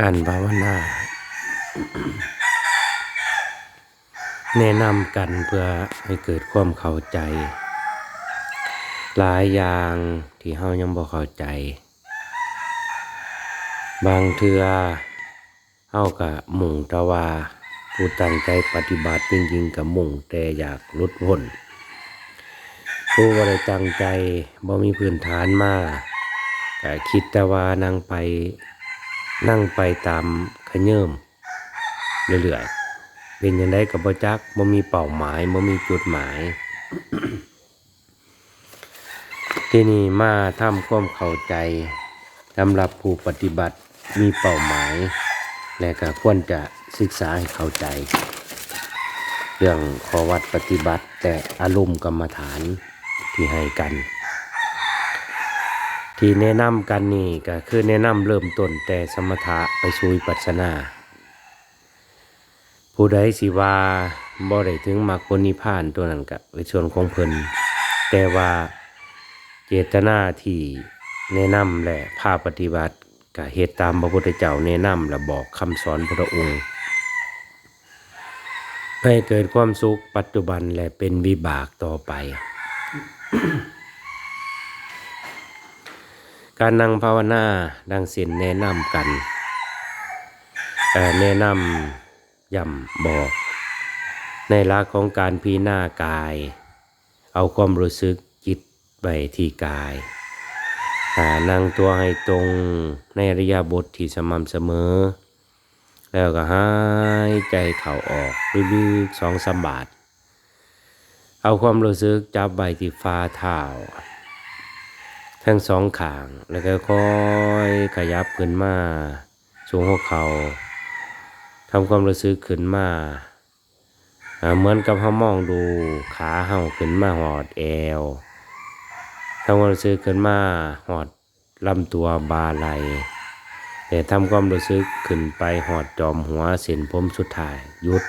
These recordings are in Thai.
การภาวนา แนะนำกันเพื่อให้เกิดความเข้าใจ หลายอย่างที่เฮายังบ่เข้าใจ บางเทือเฮาก็มุ่งต่ว่าผู้ตั้งใจปฏิบัติจริงๆก็มุ่งแต่อยากลุดพ้นผู้บ่ได้ตั้งใจบ่มีพื้นฐานมาก็คิดแต่ว่านั่งไป นั่งไปตามขะเยิมเรื่อยๆเป็นยังไงกับบ่จักบ่มีเป้าหมายบ่มีจุดหมาย ที่นี่มาทำความเข้าใจสำหรับผู้ปฏิบัติมีเป้าหมาย และก็ควรจะศึกษาให้เข้าใจ เรื่องขอวัดปฏิบัติแต่อารมณ์กรรมฐานที่ให้กัน ที่แนะนำกันนี่ก็คือแนะนำเริ่มต้นแต่สมถะไปสู่วิปัสนา ผู้ใดสิว่าบ่ได้ถึงมรรคผลนิพพานตัวนั้นก็เป็นส่วนของเพิ่นแต่ว่าเจตนาที่แนะนำและภาพปฏิบัติก็เฮ็ดตามพระพุทธเจ้าแนะนำและบอกคำสอนพระองค์ให้เกิดความสุขปัจจุบันและเป็นวิบากต่อไป การนั่งภาวนาดังส้นแนะนำกันเอ่แนะนำย่ำบอก ในลักของการพีหน้ากาย เอาความรู้สึกจิตไปที่กายหานั่งตัวให้ตรงในริยาบทที่สม่ำเสมอ แล้วก็หายใจเข่าออกลึกๆสองสามบาท เอาความรู้สึกจับใบที่ฟ้าเท้า ทั้งสองขาง แล้วก็ค่อยขยับขึ้นมาสูงหัวเขา ทำความรู้สึกขึ้นมาเหมือนกับเขามองดูขาเห่าขึ้นมาหอดแอวทำความรู้สึกขึ้นมาหอดลำตัวบาไหลแต่ทำความรู้สึกขึ้นไปหอดจอมหัวเส้นผมสุดท้ายยุด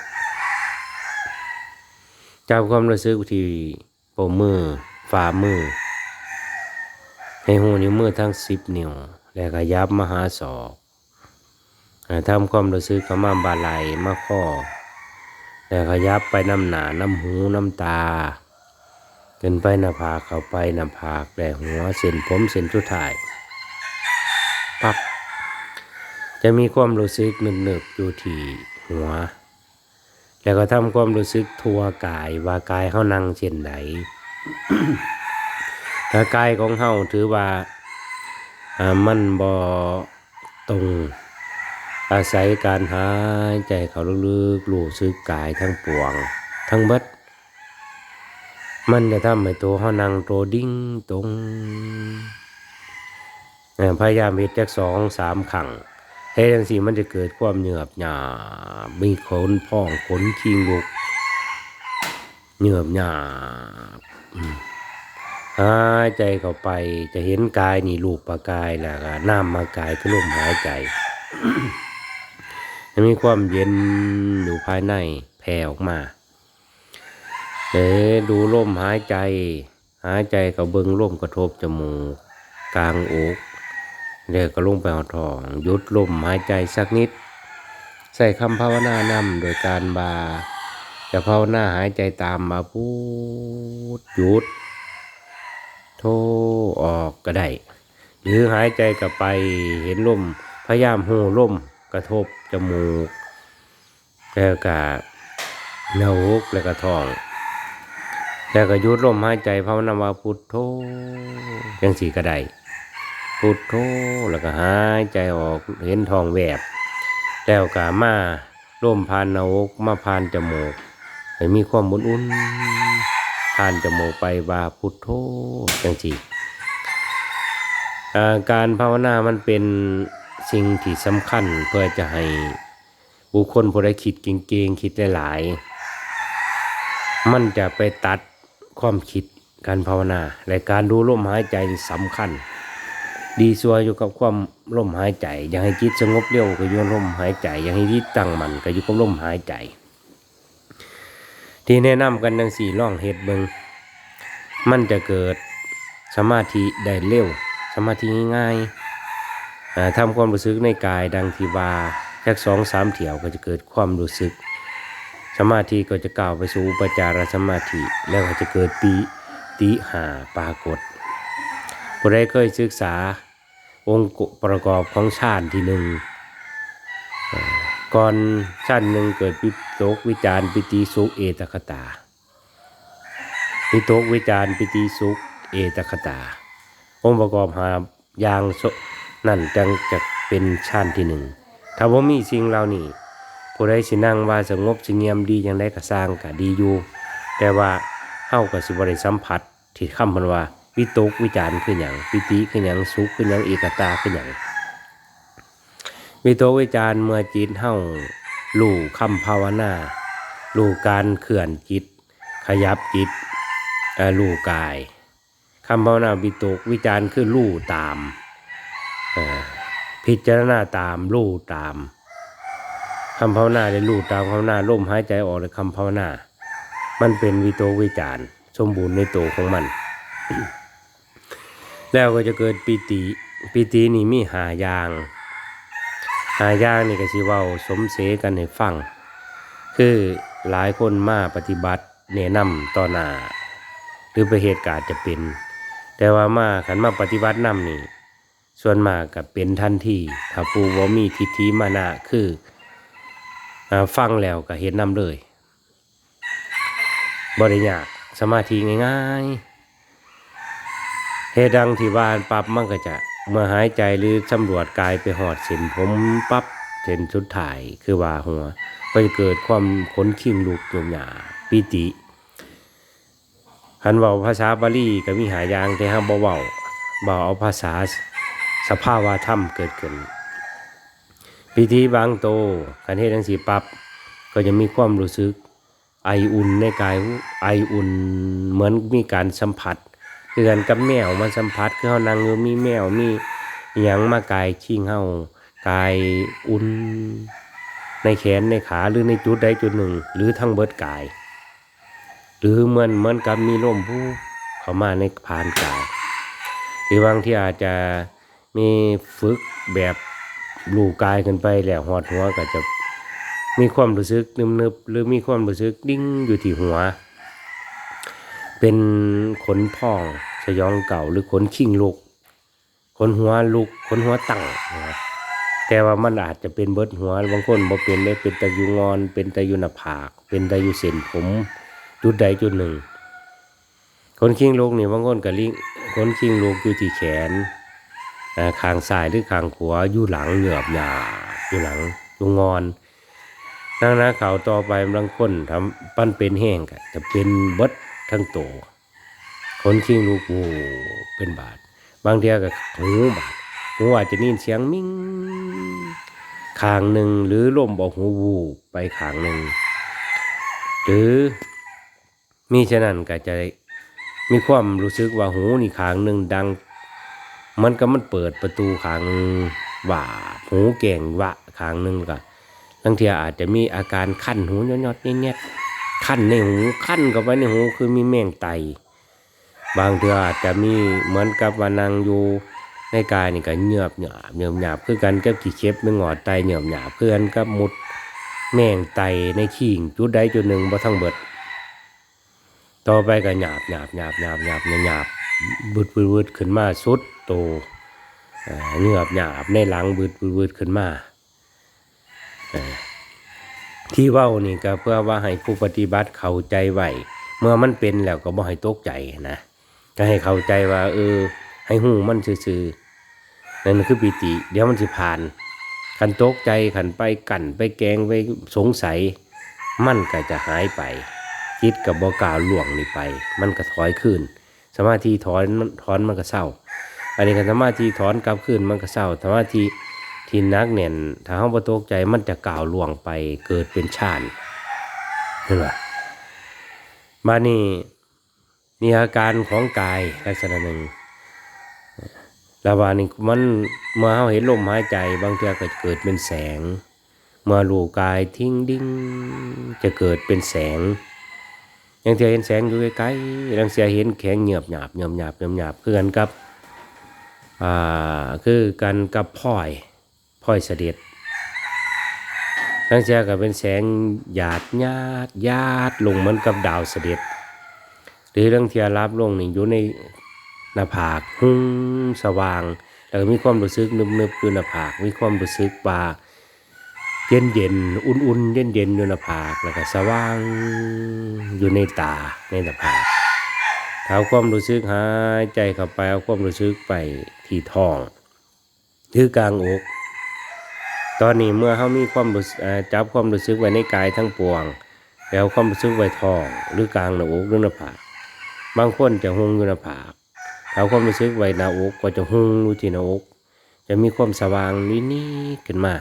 จับความรู้สึกที่ปมมือฝ่ามือ ให้หูนิ้วมือทั้งสิบนิ้ว แล้วก็ยับมาหาศอกทำความรู้สึกเข้ามาบาไหลมาข้อแล้วก็ยับไปน้ำหนาน้ำหูน้ำตาขึ้นไปหน้าผากเข้าไปหน้าผากแต่หัวเส้นผมเส้นสุดท้ายปับจะมีความรู้สึกหนึบๆอยู่ที่หัว แล้วก็ทำความรู้สึกทั่วกายว่ากายเขานั่งเช่นไหน ถ้ากายของเฮาถือว่ามันบ่ตรงอาศัยการหายใจเขาลึกๆรู้สึกกายทั้งปวง ทั้งเบิด มันจะทำให้ตัวเฮานั่งตัวดิ้งตรงพยายามเฮ็ดจักสองสามครั้งเฮ็ดจังซี่มันจะเกิดความเหนือบหยาบมีขนพองขนคิงลุกเหนือบหยาบ หายใจเข้าไปจะเห็นกายนี่รูปปากายแล้วก็น้ำมากายก็ลมหายใจจะมีความเย็นอยู่ภายในแผ่ออกมาเอ๋ดูลมหายใจ หายใจกับเบิงลมกระทบจมูกกลางอกเดี๋ยวก็ลงไปเอาทองหยุดลมหายใจสักนิด ใส่คำภาวนานำโดยการบาจะภาวนาหายใจตามมาพูดหยุด โทออกก็ได้ หรือหายใจกลับไปเห็นลมพยายามหูลมกระทบจมูกแล้วก็หน้าอกแล้วก็ท้องแล้วก็ยุดลมหายใจภาวนาว่าพุทโธยังสีก็ได้พุทโธแล้วก็หายใจออกเห็นทองแวบ แล้วก็มาลมผ่านหน้าอกมาผ่านจมูกให้มีความอุ่นๆ ผ่านจมูกไปว่าพุทโธจังสีการภาวนามันเป็นสิ่งที่สำคัญเพื่อจะให้บุคคลผู้ใดคิดเก่งๆคิดหลายๆมันจะไปตัดความคิดการภาวนาและการดูลมหายใจสำคัญ ดีสัวอยู่กับความลมหายใจ อยาให้จิตสงบเร็วก็อยู่ลมหายใจ อยาให้จิตตั้งมันก็อยู่กับลมหายใจ ที่แนะนำกันดังสี่ล่องเฮ็ดเบิงมันจะเกิดสมาธิได้เร็ว สมาธิง่ายๆอ่าทำความรู้สึกในกายดังที่ว่าจักสองสามเถี่ยวก็จะเกิดความรู้สึก สมาธิก็จะก้าวไปสู่อุปจารสมาธิ แล้วก็จะเกิดปีติหาปรากฏผู้ใดเคยศึกษาองค์ประกอบของฌานที่หนึ่ง ก่อนฌานหนึ่งเกิดปิโตกวิจารปิติสุขเอตคตา ปิโตกวิจารปิติสุขเอตคตา องค์ประกอบหาอย่างนั่นจังจะเป็นฌานที่หนึ่งถ้าว่ามีสิ่งเหล่านี้ผู้ใดสินั่งว่าสงบสงเงียมดีอย่างไรก็สร้างก็ดีอยู่ แต่ว่าเฮาก็สิบ่ได้สัมผัสที่คำพันว่าวิตกวิจารคือหยังปิติคือหยังสุขคือหยังเอกตาคือหยัง วิตกวิจารณ์เมื่อจิตเฮารู้คำภาวนารู้การเคลื่อนจิต ขยับจิตเอ่อรู้กายคำภาวนาวิตกวิจารณ์คือรู้ตาม พิจารณาตามรู้ตามคำภาวนาได้รู้ตามคำภาวนาลมหายใจออกเลยคำภาวนา มันเป็นวิโตวิจารณ์สมบูรณ์ในตัวของมัน แล้วก็จะเกิดปิติ ปิตินี่มีหาอย่าง หาย่างนี่ก็สิเว้าสมเสกันให้ฟัง คือหลายคนมาปฏิบัติแนะนำต่อหน้าหรือไปเหตุการณ์จะเป็น แต่ว่ามาขันมาปฏิบัตินำนี่ ส่วนมากกับเป็นทันทีถ้าปูว่ามีทิฏฐิมานะคือฟังแล้วก็เห็นนำเลยบริยากสมาธิง่ายๆเหตุดังที่วานปรับมันก็จะ มื่อหายใจหรือสำรวจกายไปหอดเส้นผมปั๊บเส้นสุดถ่ายคือว่าหัวก็จะเกิดความขนคิงลูกโยมหยาปิติคันเว้าภาษาบาลีก็มีหายางแต่ห้ามบ่เว้าบ่เอาภาษาสภาวะธรรมเกิดขึ้นปิติบางโตการเฮ็ดจังซี่ปั๊บก็จะมีความรู้สึกไออุ่นในกายไออุ่นเหมือนมีการสัมผัส คือกันกับแมวมันสัมผัสคือเฮานั่งอยู่มีแมวมีหยังมากายชิงเฮากายอุ่นในแขนในขาหรือในจุดใดจุดหนึ่ง หรือทั้งเบิดกาย หรือเหมือนเหมือนกับมีลมผู้เข้ามาในผ่านกายหรือบางที่อาจจะมีฝึกแบบลูกายขึ้นไปแล้วหอดหัวก็จะมีความรู้สึกนึบๆหรือมีความรู้สึกดิ้งอยู่ที่หัว เป็นขนพองสยองเก่าหรือขนชิงลุกขนหัวลุกขนหัวตั้งนะแต่ว่ามันอาจจะเป็นเบิดหัวบางคนบ่เป็นได้เป็นตะยุงอน เป็นตะยุหนาผาก เป็นตะยุเส้นผมจุดใดจุดหนึ่ง คนชิงลุกนี่บางคนก็ลิงคนชิงลุกอยู่ที่แขนอ่างซ้ายหรือขางขวาอยู่หลังเหงือบหยาอยู่หลังอยู่งอนนั่งนะเขาต่อไปบางคนทำปั้นเป็นแห้งก็จะเป็นเบิด ทั้งโตวคนชิงลูกโอ้เป็นบาดบางเทีก็หูบาดหูอาจจะนินเสียงมิ่งขางหนึ่งหรือลมบอกหูวูบไปขางหนึ่งหรือมีฉะนั้นก็จะมีความรู้สึกว่าหูนี่ขางหนึ่งดัง มันก็มันเปิดประตูขางหนึ่งว่าหูแก่งวะขางหนึ่งก็บางทีอาจจะมีอาการคันหูยอดๆเงี้ย ๆคันในหูคันเข้าไปในหูคือมีแมงไต บางเทืออาจจะมีเหมือนกับว่านางอยู่ในกายนี่ก็เหยือบหยาบเหยือบหยาบคือกันกับที่เข็บไม่งอดไตเหยือบหยาบเพื่อนกับมุดแมงไตในขิงจุดใดจุดหนึ่งบ่ทั้งเบิด ต่อไปก็หยาบหยาบหยาบหยาบหยาบหยาบบึดบึดบึดขึ้นมาสุดโตอ่าเหงือบหยาบในหลังบึดบึดบึดขึ้นมา ที่เว้านี่ก็เพื่อว่าให้ผู้ปฏิบัติเข้าใจไหวเมื่อมันเป็นแล้วก็บ่ให้ตกใจนะก็ให้เข้าใจว่า เออ ให้หูมันซื่อๆนั่นคือปิติ เดี๋ยวมันสิผ่านขันตกใจขันไปกั่นไปแกงไปสงสัย มันก็จะหายไปจิตกับบ่กล้าวล่วงนี่ไป มันก็ถอยขึ้น สมาธิถอนมันถอนมันก็เศร้า อันนี้ก็สมาธิถอนกลับขึ้นมันก็เศร้าสมาธิ ที่นักเนี่ยถ้าเขาประตกใจมันจะกล่าวล่วงไปเกิดเป็นชาติเห็นไหมมานี่นี่อาการของกายลักษณะหนึ่งแล้ววานี่มันเมื่อเขาเห็นลมหายใจ บางทีก็เกิดเป็นแสง เมื่อรูกายทิ้งดิ้งจะเกิดเป็นแสงยังเทียเห็นแสงอยู่ไกลๆยังเสียเห็นแข็งเหยียบหยาบเหยียบหยาบเหยียบหยาบเพื่อนกับอ่าคือกันกับพ่อย พ่อยเสด็จทั้งเจ้าก็เป็นแสงหยาดญาดญาดลงเหมือนกับดาวเสด็จ หรือเรื่องเทียรับลงนี่อยู่ในหน้าผากหุ้งสว่าง แล้วก็มีความรู้สึกนึบๆอยู่หน้าผาก มีความรู้สึกว่าเย็นเย็นอุ่นๆเย็นเย็นอยู่หน้าผากแล้วก็สว่างอยู่ในตาในหน้าผากเอาความรู้สึกหายใจเข้าไปเอาความรู้สึกไปที่ท้อง หรือกลางอก ตอนนี้เมื่อเขามีความรู้จับความรู้สึกไว้ในกายทั้งปวง แล้วความรู้สึกไว้ท้องหรือกลางหน้าอกหรือหน้าผากบางคนจะหงอยู่หน้าผากเอาความรู้สึกไว้หน้าอกก็จะหงอยู่ที่หน้าอก จะมีความสว่างนิดๆขึ้นมา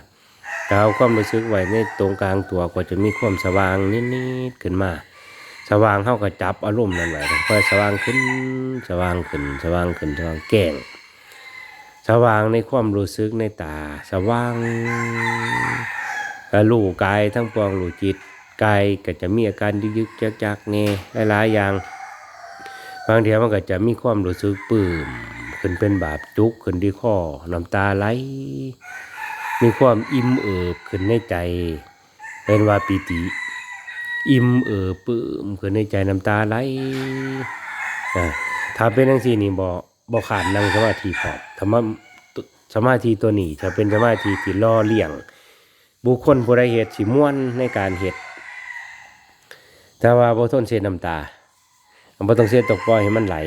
แต่เอาความรู้สึกไว้ในตรงกลางตัวก็จะมีความสว่างนิดๆขึ้นมา สว่างเข้ากับจับอารมณ์นั้นไว้ค่อยสว่างขึ้นสว่างขึ้นสว่างขึ้นสว่างแก่ง สว่างในความรู้สึกในตา สว่างก็รู้กายทั้งปวงรู้จิตกายก็จะมีอาการยึกๆจักๆเน่หลายๆอย่างบางทีมันก็จะมีความรู้สึกปื้มขึ้นเป็นบาปจุกขึ้นที่ข้อน้ำตาไหลมีความอิ่มเอิบขึ้นในใจเป็นว่าปีติ อิ่มเอิบปื้มขึ้นในใจน้ำตาไหลถ้าเป็นจังซี่นี่บ่ บ่ขาดนั่งสมาธิพร้อมธรรมะสมาธิตัวนี้จะเป็นสมาธิที่ล่อเลี้ยง บุคคลผู้ใดเฮ็ดสิม่วนในการเฮ็ดแต่ว่าบ่ทนเสียน้ำตาบ่ต้องเสียตกปล่อยให้มันไหล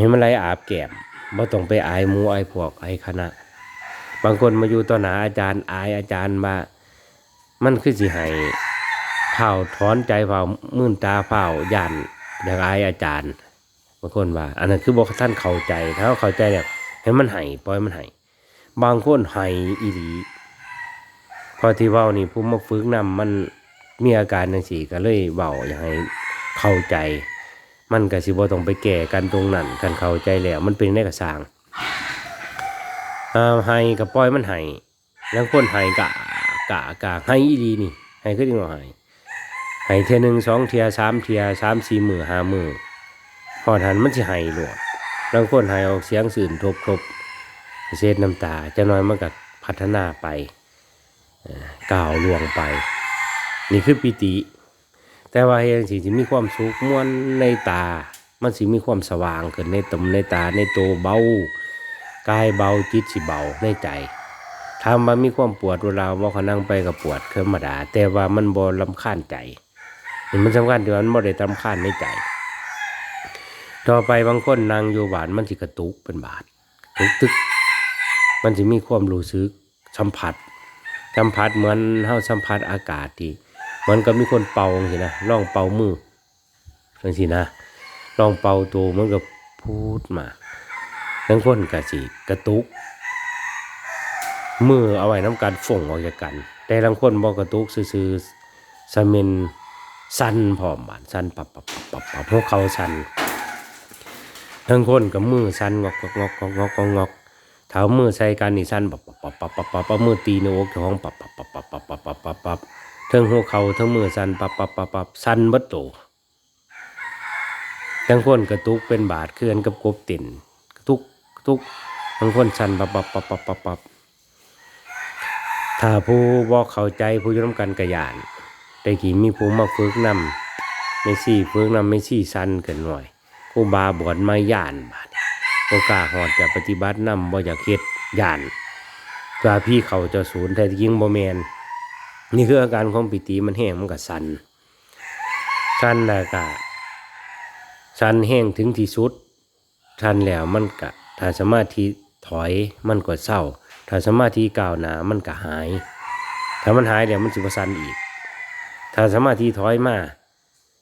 ให้มันไหลอาบแก้มบ่ต้องไปอายหมูอายพวกอายคณะ บางคนมาอยู่ต่อหน้าอาจารย์อายอาจารย์ว่ามันคือสิให้เผาถอนใจเผามื่นตาเผาย่านอย่างอายอาจารย์างคนว่า อันนั้นคือบอกท่านเข้าใจถ้าเขาเข้าใจเนี่ยให้มันให้ปล่อยมันให้บางคนให้อีหลีพอที่เว้านี่ผู้มาฝึกนำมันมีอาการจังซี่ก็เลยเว้าอยากให้เข้าใจ มันก็สิบ่ต้องไปแก้กันตรงนั้นกันเข้าใจแล้ว มันเป็นได้กระสางอ่าให้กับปล่อยมันให้แล้วคนให้กะกะกะให้อีดีนี่ให้ขึ้นมาให้ให้เทียหนึ่งสองเทียสามเทียสามสี่มือห้ามือ พอทันมันสิให้หลวดแล้วคนให้ออกเสียงสื่นทบทบเศษน้ำตาจะน้อยมันก็พัฒนาไปเอ่อก้าวลวงไป นี่คือปิติ แต่ว่าเฮงสิสิมีความสุขม่วนในตา มันสิมีความสว่างขึ้นในตมในตาในโตเบากายเบาจิตสิเบาในใจถามว่ามีความปวดเวลาว่าเขานั่งไปกับปวดธรรมาดาแต่ว่ามันบ่ลำคาญใจนี่มันสำคัญที่มันบ่ได้ลำคาญในใจ ต่อไปบางคนนั่งอยู่บานมันสิกระตุกเป็นบาดกระตุกตึก มันสิมีความรู้สึกสัมผัสสัมผัสเหมือนเฮาสัมผัสอากาศที่มันก็มีคนเป่าจังซี่นะลองเป่ามือจังซี่นะลองเป่าตัวมันก็พูดมาทั้งคนกะสิกระตุก มือเอาไว้น้ำกันฝงออกจากกัน แต่ทั้งคนบอกกระตุกซื่อๆสเมนสั้นพอมบานสั้นปับปับปับปับพวกเขาสั้น ทั้งคนกับมือสันงอกงอกงอกงอกงอกเท้ามือใส่กันนี่สันปับปับปับปับปับปับปับมือตีในอกของปับปับปับปับปับปับปับปับปับทั้งหัวเข่าทั้งมือสันปับปับปับปับสันเบัดโตทั้งคนกระตุกเป็นบาดเคลื่อนกับกบติ่นทุกทุกบางคนสั่นปับปับปับปับปับปับถ้าผู้บอกเข้าใจผู้อยุ่นกันกระยานแต่กี่มีผู้มาฝึกนำไม่สี่ฝึกนำไม่สี่สั้นเกินหน่อย ผู้บาบวชมาย่านบาดโอกล้าหอดจะปฏิบัตินำบ่อยากเฮ็ดย่านว่าพี่เขาจะศูนย์แต่จริงบ่แมนนี่คืออาการของปิติมันแห้งมันก็สันสันแล้วก็สันแห้งถึงที่สุดทันแล้วมันกะถ้าสมาธิถอยมันก็เศร้า ถ้าสมาธิก้าวหนามันก็หาย ถ้ามันหายแล้วมันสิบสันอีก ถ้าสมาธิถอยมา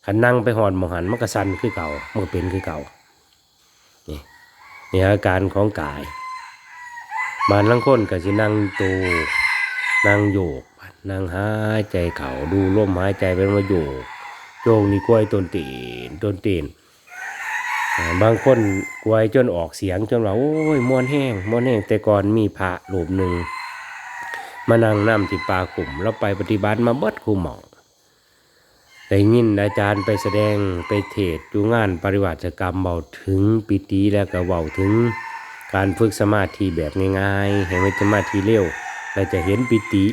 ขันนั่งไปหอดมองหันมันก็สันคือเก่ามันก็เป็นคือเก่านี่นี่อาการของกายบานลังคนก็สินั่งตูนั่งโยกนั่งหายใจเขาดูลมหายใจเป็นว่าโยกโยกนี่กล้วยต้นตีนต้นตีนบางคนกวยจนออกเสียงจนว่าโอ้ยมวนแห้งมวนแห้งแต่ก่อนมีพระรูปหนึ่งมานั่งน้ำที่ปลากลุ่มแล้วไปปฏิบัติมาเบิดคูหมอง ได้ยินอาจารย์ไปแสดงไปเทศน์อยู่งานปริวัติกรรมเบาถึงปิติแล้วก็เบาถึง การฝึกสมาธิแบบง่ายๆให้มันสมาธิเร็วเราจะเห็นปิติ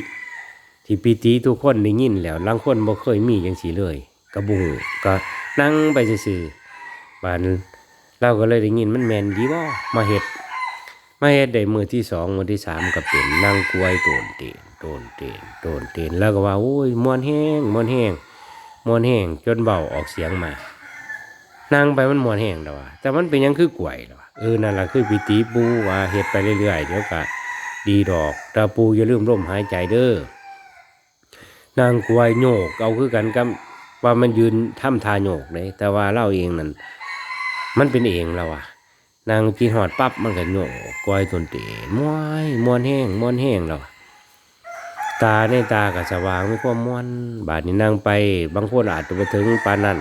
ที่ปิติทุกคนได้ยินแล้วลางคนบ่เคยมีจังสีเลย กระบุงก็นั่งไปซื่อๆบานเราก็เลยได้ยินมันแมนดีบ่มาเฮ็ดมาเฮ็ดได้มือที่สองมือที่สามก็เป็นนั่งกล้วยโตนเตนโตนเตนโตนเตนแล้วก็ว่าโอ้ยมวนแห้งมวนแห้ง มวนแห้งจนเบาออกเสียงมานั่งไปมันมวนแห้งแล้วว่ะแต่มันเป็นยังคือกล้วยแล้วว่ะเออนั่นล่ะคือปิติปูว่าเฮ็ดไปเรื่อยๆเดี๋ยวก็ดีดอกตาปูอย่าลืมลมหายใจเด้อนางกวยโยกเอาคือกันกับว่ามันยืนทำทาโยกเลยแต่ว่าเล่าเองนั่นมันเป็นเองแล้วอะนางกินหอดปั๊บมันก็โยกกวยตนเตนม้วยมวนแห้งมวนแห้งแล้วอ ตาในตากับสว่างไม่ความม้วนบาดนี้นางไป บางคนอาจจะไปถึงปานนั้น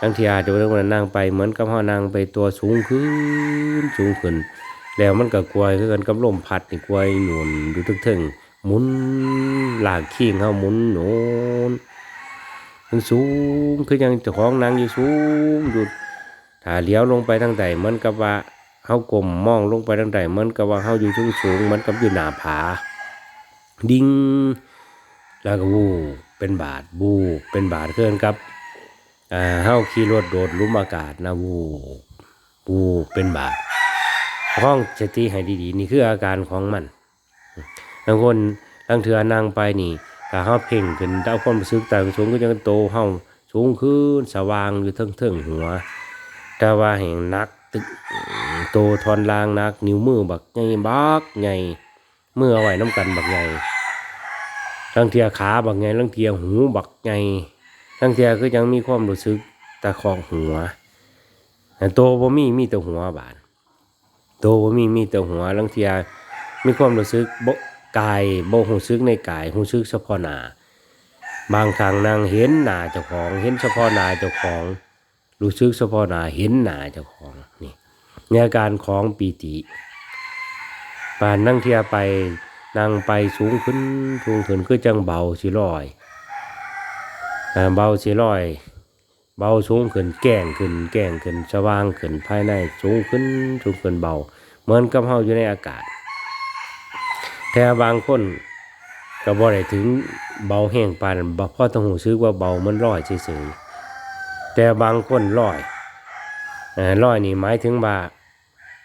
บางทีอาจจะไปถึงวันนางไปเหมือนกับพ่อนางไปตัวสูงขึ้นสูงขึ้น แล้วมันก็กวยคือกันกับลมพัดนี่กวยหนุนอยู่ทึ่งๆหมุนหลากขี้งเขาหมุนโนนมันสูงคือยังเจ้าของนางอยู่สูงอยู่ถ้าเลี้ยวลงไปทางใดเหมือนกับว่าเขากลมมองลงไปทางใดเหมือนกับว่าเขาอยู่สูงสูงเหมือนกับอยู่หน้าผา ดิ่งแล้วก็วูเป็นบาทบูเป็นบาทเคลื่อนกับอ่าเฮาขี่รถโดดลุมอากาศนะวูบวูเป็นบาทห้องสติให้ดีๆ นี่คืออาการของมันบางคนบางเถื่อนางไปนี่ถ้าเฮาเพ่งขึ้นเอาความรู้สึกต่างสูงก็จะโตเฮาสูงขึ้นสว่างอยู่เทิงๆหัวแต่ว่าแห่งนักตึกโตทอนลางนัก นิ้วมือบักใหญ่บักใหญ่มือเอาไว้น้ำกันบักใหญ่ ลังเทียขาบักใหญ่ลังเทียหูบักใหญ่ลังเทียก็ยังมีความรู้สึกตะคองหัวแต่โตบ่มีมีแต่หัวบาดโตวบ่มีมีแต่หัวลังเทียมีความรู้สึกบ่กายบ่รู้สึกในกายรู้สึกเฉพาะหน้าบางครั้งนางเห็นหน้าเจ้าของ เห็นเฉพาะหน้าเจ้าของรู้สึกเฉพาะหน้าเห็นหน้าเจ้าของนี่ในอาการของปีติปานนั่งเทียไป นั่งไปสูงขึ้นสูงขึ้นคือจังเบาสิลอยเบาสิลอย เบาสูงขึ้นแก่งขึ้น แก่งขึ้นสว่างขึ้นภายในสูงขึ้นสูงขึ้นเบา เหมือนกับเฮาอยู่ในอากาศ แต่บางคนก็บ่ได้ถึงเบาแห้งปานบ่พอต้องหูซึกว่าเบามันลอยเฉยๆแต่บางคนลอยอ่อลอยนี่หมายถึงว่า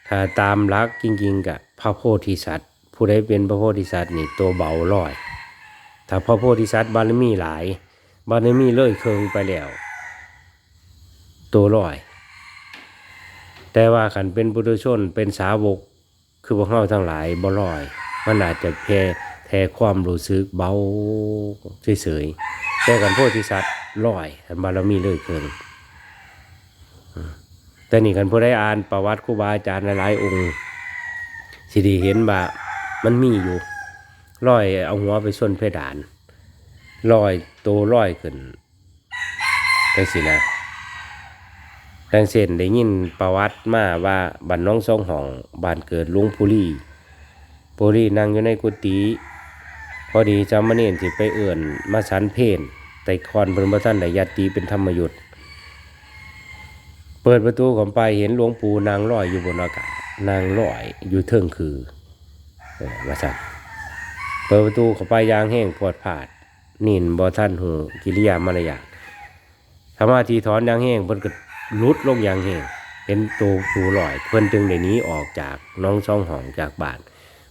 ถ้าตามหลักจริงๆกับพระโพธิสัตว์ ผู้ใดเป็นพระโพธิสัตว์นี่ตัวเบาลอย ถ้าพระโพธิสัตว์บารมีหลาย บารมีเลื่อยเคิงไปแล้ว ตัวลอย แต่ว่าขันเป็นปุถุชนเป็นสาวก คือพวกเราทั้งหลายบ่ลอย มันอาจจะแพ้แทความรู้สึกเบาเฉยๆแต่กันโพธิสัตว์ลอยอันบารมีเลื่อยเกินอืมแต่นี่กันผู้ได้อ่านประวัติครูบาอาจารย์หลายองค์สิดีเห็นว่า มันมีอยู่ลอยเอาหัวไปส้นเพดานลอยโตลอยขึ้นจังสินะดังเส้นได้ยินประวัติมาว่าบ้านน้องสองห้องบ้านเกิดลุงปุรีปุรีนั่งอยู่ในกุฏิพอดีจำมาเนียนสิไปเอื่นมาสันเพนแต่คอนพิ่นบ่ทันได้ยัดตีเป็นธรรมยุทธ์เปิดประตูข้าไปเห็นหลวงปู่นางลอยอยู่บนอากาศนางลอยอยู่เทิงคือ ว่าซั่นเปิดประตูเข้าไปยางแห้งปวดผาด นินบ่ทันหูกิริยามารยาทสมาธิถอนยางแห้งเพิ่นก็ลุดลงยางแห้งเห็นตัวปูลอย เพิ่นจึงได้หนี้ออกจากน้องช่องห้องจากบ้าน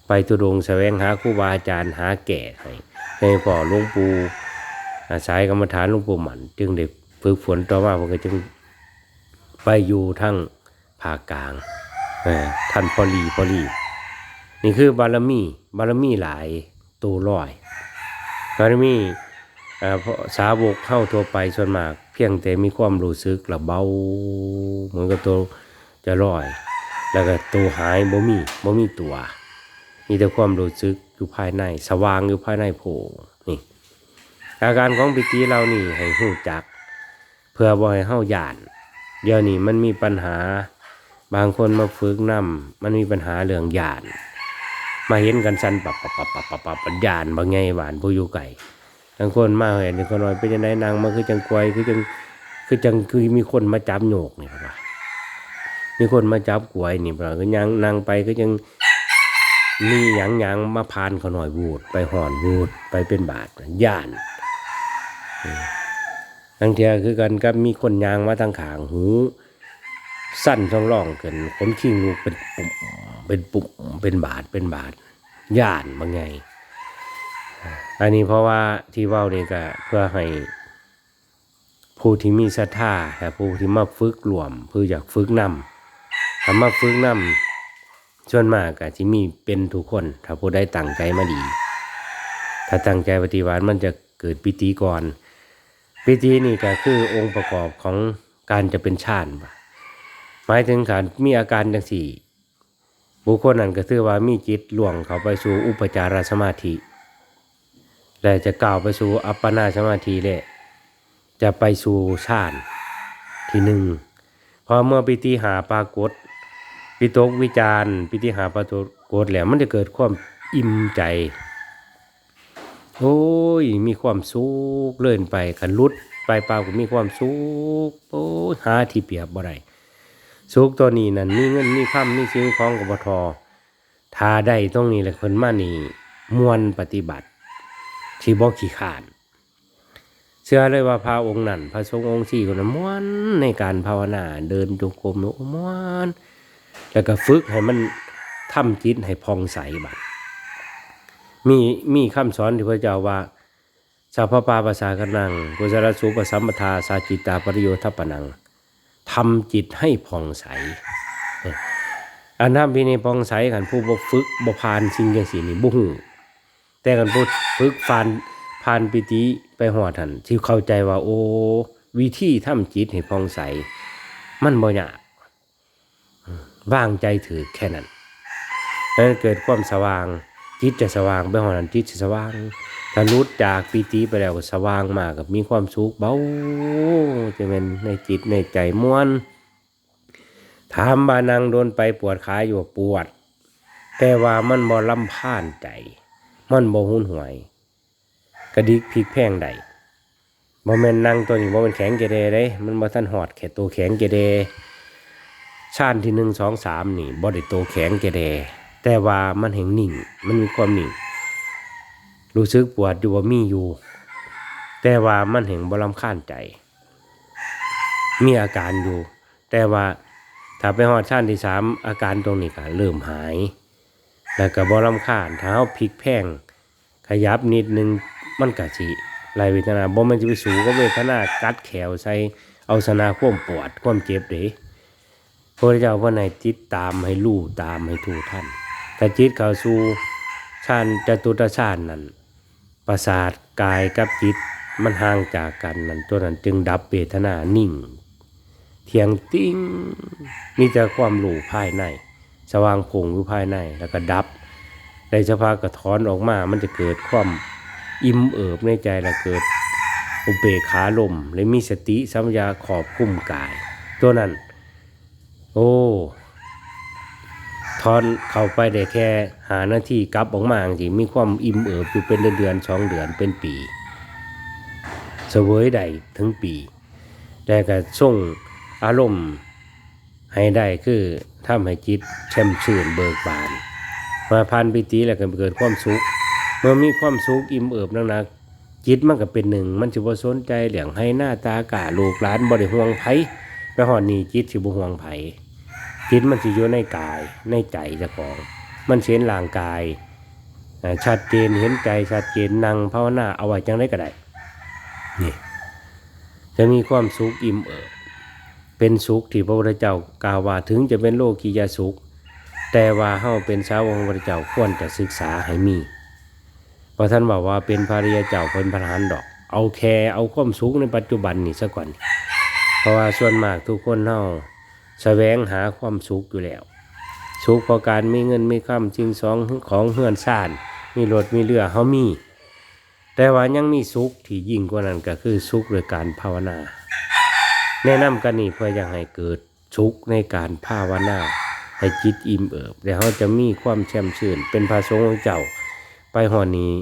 ไปตุดงแสวงหาครูบาอาจารย์หาแก่ให้ให้พ่อหลวงปู่อาศัยกรรมฐานหลวงปู่หมัน จึงได้ฝึกฝนต่อมาเพิ่นก็จึงไปอยู่ทั้งภาคกลางท่านพอลีพอลี นี่คือบารมี บารมีหลายตัวลอย บารมีอ่าเพราะสาวกเข้าทั่วไปส่วนมาก เพียงแต่มีความรู้สึกระเบาเหมือนกับตัวจะลอย แล้วก็ตัวหายบ่มีบ่มีตัวมีแต่ความรู้สึกอยู่ภายใน สว่างอยู่ภายในโพนี่อาการของปิติเรานี่ให้หูจัก เพื่อบ่ให้เฮาหยาน เดี๋ยวนี้มันมีปัญหา บางคนมาฝึกนำมันมีปัญหาเรื่องหยาน มาเห็นกันสันปับปับปับปับปับปับปับยานบางไงหวานผู้อยู่ไกลบางคนมาเห็นคนน้อยเป็นยังไงนางมาคือจังกวยคือจังคือจังคือมีคนมาจับโยกนี่ครับมีคนมาจับกวยนี่เปล่าก็ยังนั่งไปก็ยังมีหยังหยังมาพานเขาหน่อยวูดไปห่อนวูดไปเป็นบาทย่านทั้งเทียคือกันกับมีคนยางมาทางขางหู สั้นช่องร่องเกินขนคิงลูกเป็นปุ่ม เป็นปุ่มเป็นบาทเป็นบาทย่านบางไง อันนี้เพราะว่าที่เว้านี่ก็เพื่อให้ผู้ที่มีศรัทธาและผู้ที่มาฝึกรวมเพื่ออยากฝึกนำถ้ามาฝึกนำส่วนมากก็ที่มีเป็นทุกคน ถ้าผู้ได้ตั้งใจมาดี ถ้าตั้งใจปฏิบัติมันจะเกิดปิติก่อนปิตินี่ก็คือองค์ประกอบของการจะเป็นฌานบ่หมายถึงการมีอาการจังสี่ บุคคลนั้นก็ถือว่ามีจิตล่วงเข้าไปสู่อุปจารสมาธิ และจะกล่าวไปสู่อัปปนาสมาธิแหละจะไปสู่ฌานที่หนึ่งพอเมื่อปิติหาปรากฏปิตกวิจารปิติหาปรากฏแล้วมันจะเกิดความอิ่มใจโอ้ยมีความสุขเลื่อนไปขันลุดไปเปล่าก็มีความสุขโอ้ยหาที่เปียบบ่ได้ สุขตัวนี้นั่นมีเงินมีคำมีสิ่งของกับทอทาได้ตรงนี้แหละคนมานี่มวนปฏิบัติ ที่บ่ขี้ขานเชื่อเลยว่าพระองค์นั้นพระทรงองค์สี่คนนั้นม้วนในการภาวนาเดินจงกรมม้วนแล้วก็ฝึกให้มันทำจิตให้พองใสบัดมีมีคำสอนที่พระเจ้าว่าสัพพปาภาษากนังกุศลสุปสัมปทาสาจิตตาปริโยทัปนัง ทำจิตให้พองใสอันนั้นพินีพองใสกันผู้บ่ฝึกบ่พานสิ่งอย่างสีนี่บ่หูแต่กันผู้ฝึกฟานผ่านปิติไปหอดทันที่เข้าใจว่า โอ้วิธีทำจิตให้พองใส มันบ่ยากวางใจถือแค่นั้นนั้นเกิดความสว่างจิตจะสว่างไปหอดนั้นจิตจะสว่าง ถ้ารุดจากปิติไปแล้วก็สว่างมากกับมีความสุขเบาจะเป็นในจิตในใจม้วนถามบานังโดนไปปวดขาอยู่ปวด แต่ว่ามันบ่ลำพานใจ มันบ่หุนหวย กระดิกพลิกแพงใดบ่แม่นนั่งตัวนี้บ่เป็นแข็งเกเรเด้ มันบ่ทันหอดแค่ตัวแข็งเกเรชาติที่หนึ่งสองสามนี่บ่ได้ตัวแข็งเกเรแต่ว่ามันแห่งนิ่ง มันมีความนิ่ง รู้สึกปวดอยู่ว่ามีอยู่ แต่ว่ามันแห่งบ่ลำคาญใจ มีอาการอยู่ แต่ว่าถ้าไปหอดชาติที่สามอาการตรงนี้ก็เริ่มหาย แล้วก็บ่ลำคาญถ้าเฮาพลิกแพงขยับนิดนึงมันกะสิไล่เวทนาบ่มันจะไปสูงก็เวทนากัดแขวใส่เอาสนาความปวดความเจ็บเด้พระเจ้าว่าในจิตตามให้รู้ตามให้ถูท่านแต่จิตเข้าสู่ฌานจตุตฌานนั้น ประสาทกายกับจิตมันห่างจากกันนั้นตัวนั้นจึงดับเวทนานิ่ง เทียงติ้งมีแต่ความหลู่ภายใน สว่างผงอยู่ภายในแล้วก็ดับในสภาพกระถอนออกมา มันจะเกิดความอิ่มเอิบในใจและเกิดอุเบกขาลมและมีสติสัมปชัญญะขอบคุ้มกาย ตัวนั้น โอ้ ถอนเข้าไปได้แค่หาหน้าที่กลับออกมาจริงมีความอิ่มเอิบอยู่เป็นเดือนๆสองเดือนเป็นปีเสวยได้ถึงปีแต่ก็ส่งอารมณ์ให้ได้คือทำให้จิตแช่มชื่นเบิกบาน มาพันปิติแล้วก็เกิดความสุข เมื่อมีความสุขอิ่มเอิบนักๆจิตมันก็เป็นหนึ่ง มันสิบ่สนใจเหลียงให้หน้าตากาลูกหลานบ่ได้ห่วงไผไปหอดนี้จิตสิบ่ห่วงไผ จิตมันสิอยู่ในกายในใจเจ้าของ มันเห็นร่างกายชัดเจนเห็นใจชัดเจนนั่งภาวนาเอาไว้จังได้ก็ได้นี่จะมีความสุขอิ่มเอิบเป็นสุขที่พระพุทธเจ้ากล่าวว่าถึงจะเป็นโลกียสุข แต่ว่าเฮาเป็นสาวกของพระเจ้าควรจะศึกษาให้มีเพราะท่านบอกว่าเป็นภาริยาเจ้าเป็นพระหารดอก เอาแค่เอาความสุขในปัจจุบันนี่ซะก่อน เพราะว่าส่วนมากทุกคนเฮา แสวงหาความสุขอยู่แล้ว สุขเพราะการมีเงินมีคำจริงสองของเฮือนซ่าน มีรถมีเรือเฮามี แต่ว่ายังมีสุขที่ยิ่งกว่านั้นก็คือสุขโดยการภาวนา แนะนำกันนี่เพื่ออยังให้เกิดสุขในการภาวนาให้จิตอิ่มเอิบแล้วเขาจะมีความแช่มชื่น เป็นพระสงฆ์ของเจ้า ไปหอนี้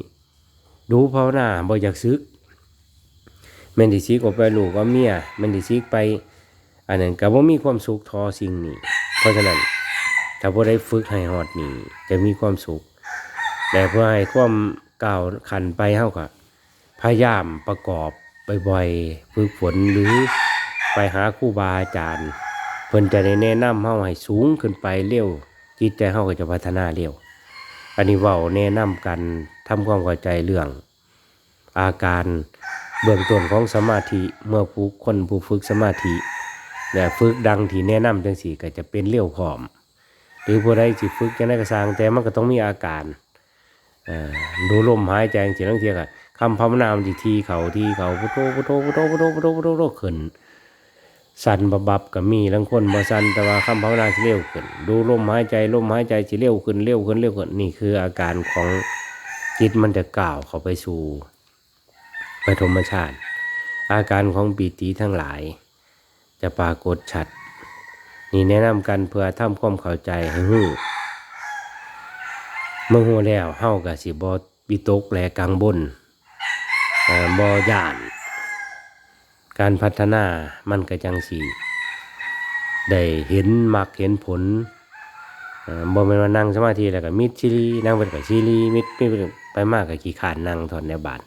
ดูภาวนาบ่อยากซึกแมนดิซิกออกไปลูกว่าเมียแมนดิซิกไป อันนั้นก็บ่มีความสุขทอสิ่งนี้ เพราะฉะนั้นถ้าผู้ได้ฝึกให้ฮอดนี่จะมีความสุขแต่เพื่อให้ความก้าวขันไปเฮาก็พยายามประกอบบ่อยๆฝึกฝนหรือไปหาครูบาอาจารย์เพิ่นจะได้แนะนำเฮาให้สูงขึ้นไปเร็วจิตใจเฮาก็จะพัฒนาเร็วอันนี้เว้าแนะนำกันทำความเข้าใจเรื่อง อาการเบื้องต้นของสมาธิเมื่อผู้คนผู้ฝึกสมาธิ และฝึกดังที่แนะนำจังสี่ก็จะเป็นเร็วพร้อม หรือผู้ใดสิฝึกจังได้ก็สางแต่มันก็ต้องมีอาการดูลมหายใจจังซี่ลังเทียก็คำภาวนามันสิทีเขาที่เขาพุทโธพุทโธพุทโธพุทโธพุทโธพุทโธพุทโธขึ้นสั่นบับบับก็มีลังคนบ่สั่นแต่ว่าคำภาวนาสิเร็วขึ้น ดูลมหายใจลมหายใจสิเร็วขึ้นเร็วขึ้นเร็วขึ้นนี่คืออาการของจิตมันจะก้าวเข้าไปสู่ปฐมฌานอาการของปีติทั้งหลาย จะปรากฏชัด นี่แนะนำกันเพื่อทำความเข้าใจให้ฮู้เมื่อฮู้แล้วเฮาก็สิบ่วิตกและกังวลเอ่อบ่ย่าน การพัฒนามันก็จังสิได้เห็นมักเห็นผลเอ่อบ่แม่นว่านั่งสมาธิแล้วก็มิดชิลีนั่งไปก็ชิลีมิดมิดไปมากก็ขี้ขานนั่งถอนในบาท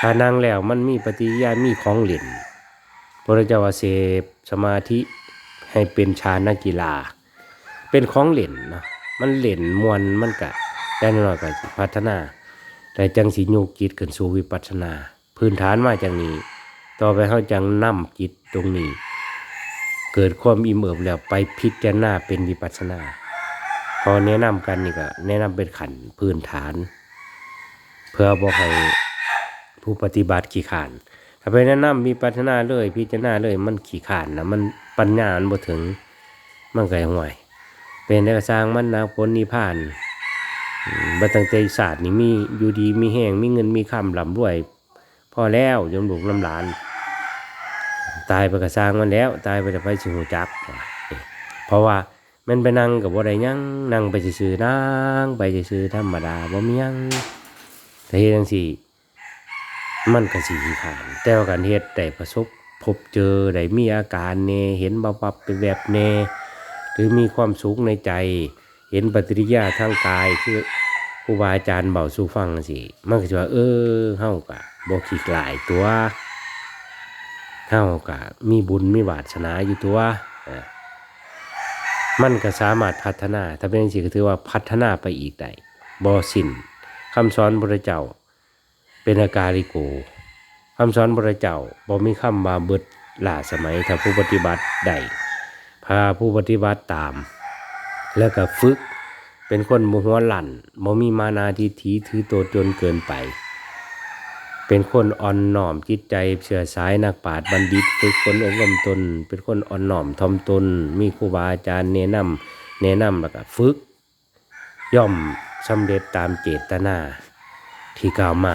ถ้านั่งแล้วมันมีปฏิยามีของเหล่น พระเจ้าว่าเสพสมาธิให้เป็นฌานนักกีฬา เป็นของเล่นเนาะมันเล่นมวนมันกะได้น้อยก็พัฒนา แต่จังสิโยกจิตขึ้นสู่วิปัสสนา พื้นฐานมาจากนี้ ต่อไปเขาจังนำจิตตรงนี้ เกิดความอิ่มเอิบแล้วไปพิจารณาเป็นวิปัสสนา พอแนะนำกันนี่ก็แนะนำเป็นขันพื้นฐาน เพื่อบอกให้ผู้ปฏิบัติขี้ขาน ถ้าไปแนะนำมีปัฒนาเลยพิจารณาเลย มันขี้ขานนะมันปัญญามันบ่ถึง มันก็ห่วย เป็นได้สร้างมันนะผลนิพพานบัตังใจศาสตร์นี่มีอยู่ดีมีแห้งมีเงินมีคำลำรวย พอแล้วยมลูกลำหลาน ตายไปก็สร้างมันแล้ว ตายไปแต่ไปสิงหูจักว่านี่เพราะว่ามันไปนั่งกับบ่าได้หยังนั่งไปซื่อๆนั่งไปซื่อๆธรรมดาบ่มียังแต่เฮ็ดจังซี่ มันก็สิขี้ขานแต่ว่าการเฮ็ดได้ประสบพบเจอได้มีอาการแหน่เห็นบับบับเป็นแบบแหน่หรือมีความสุขในใจ เห็นปฏิกิริยาทางกายคือครูบาอาจารย์เบาสู่ฟังสิมันก็จะว่าเออเฮาก็บ่ขี้กลายตัวเฮาก็มีบุญมีวาสนาอยู่ตัวมันก็สามารถพัฒนา ถ้าเป็นจังก็ถือว่าพัฒนาไปอีกได้บ่สิ้นคำสอนพระเจ้า เป็นอาการิโกคำสอนพระเจ้าบ่มีคำมาเบิดล่าสมัยถ้าผู้ปฏิบัติได้พาผู้ปฏิบัติตาม แล้วก็ฝึกเป็นคนบ่หัวหลั่นบ่มีมานาทิฐิถือตัวจนเกินไป เป็นคนอ่อนน้อมจิตใจเชื่อสายนักปราชญ์บัณฑิตฝึกฝนอบรมตน เป็นคนอ่อนน้อมถ่อมตน มีครูบาอาจารย์แนะนำแนะนำแล้วก็ฝึก ย่อมสำเร็จตามเจตนาที่กล่าวมา